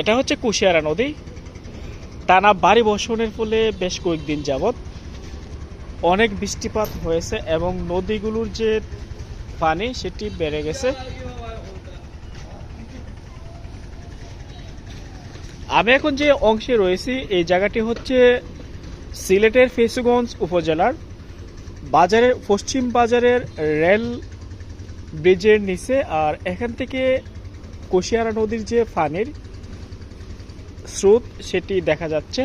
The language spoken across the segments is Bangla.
এটা হচ্ছে কুশিয়ারা নদী। টানা বাড়ি বর্ষণের ফলে বেশ কয়েকদিন যাবৎ অনেক বৃষ্টিপাত হয়েছে এবং নদীগুলোর যে পানি, সেটি বেড়ে গেছে। আমি এখন যে অংশে রয়েছি, এই জায়গাটি হচ্ছে সিলেটের ফেসুগঞ্জ উপজেলার। বাজারের, পশ্চিম বাজারের রেল ব্রিজের নিচে আর এখান থেকে কুশিয়ারা নদীর যে পানির স্রোত, সেটি দেখা যাচ্ছে।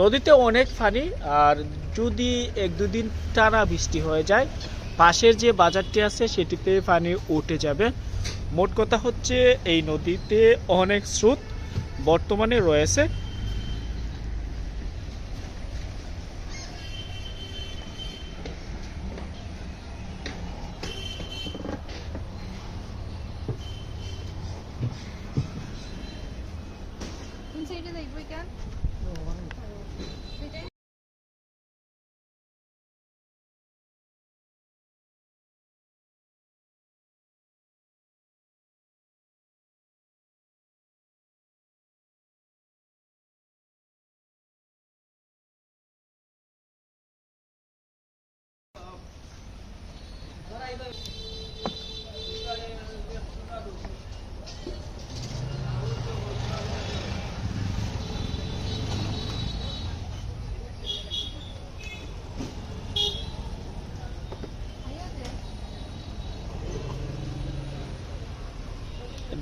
নদীতে অনেক পানি আর যদি এক দুদিন টানা বৃষ্টি হয়ে যায়, পাশের যে বাজারটি আছে, সেটিতে পানি উঠে যাবে। মোট কথা হচ্ছে, এই নদীতে অনেক স্রোত বর্তমানে রয়েছে। weekend?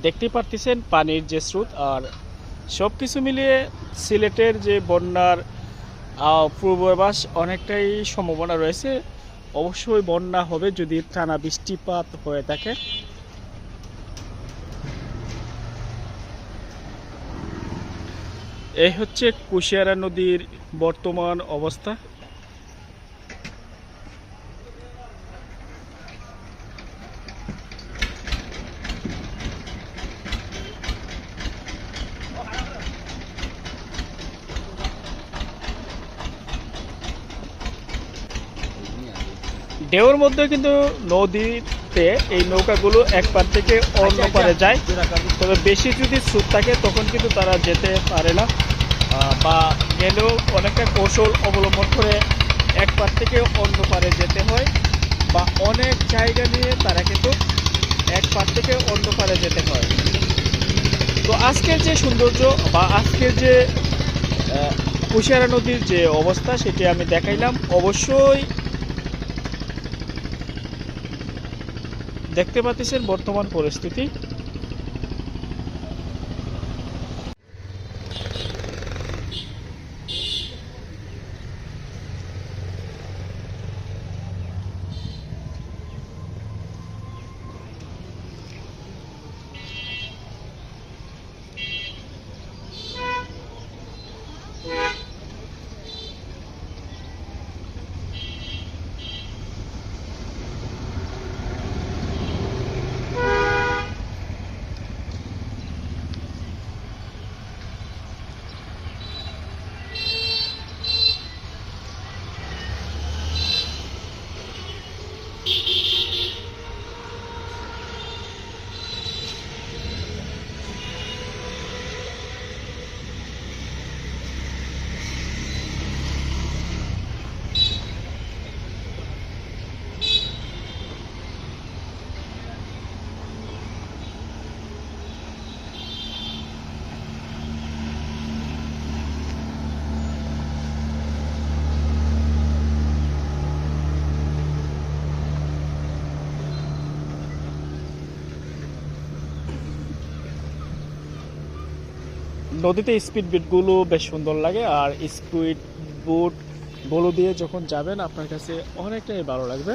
দেখতে পারতেছেন, পানির যে স্রোত আর সব কিছু মিলিয়ে সিলেটের যে বন্যার পূর্বাভাস অনেকটাই সম্ভাবনা রয়েছে। অবশ্যই বন্যা হবে যদি টানা বৃষ্টিপাত হয়ে থাকে। এই হচ্ছে কুশিয়ারা নদীর বর্তমান অবস্থা। ঢেউর মধ্যে কিন্তু নদীতে এই নৌকাগুলো এক পার থেকে অন্য পারে যায়। তবে বেশি যদি স্রোত থাকে তখন কিন্তু তারা যেতে পারে না। বা গেলেও অনেকটা কৌশল অবলম্বন করে এক পার থেকে অন্য পারে যেতে হয়। বা অনেক জায়গা নিয়ে তারা কিন্তু এক পার থেকে অন্য পারে যেতে হয়। তো আজকের যে সৌন্দর্য বা আজকের যে কুশিয়ারা নদীর যে অবস্থা সেটি আমি দেখাইলাম। অবশ্যই দেখতে পাচ্ছেন বর্তমান পরিস্থিতি। নদীতে স্পিড বোটগুলো বেশ সুন্দর লাগে, আর স্পিড বোট বলো দিয়ে যখন যাবেন, আপনার কাছে অনেকটাই ভালো লাগবে।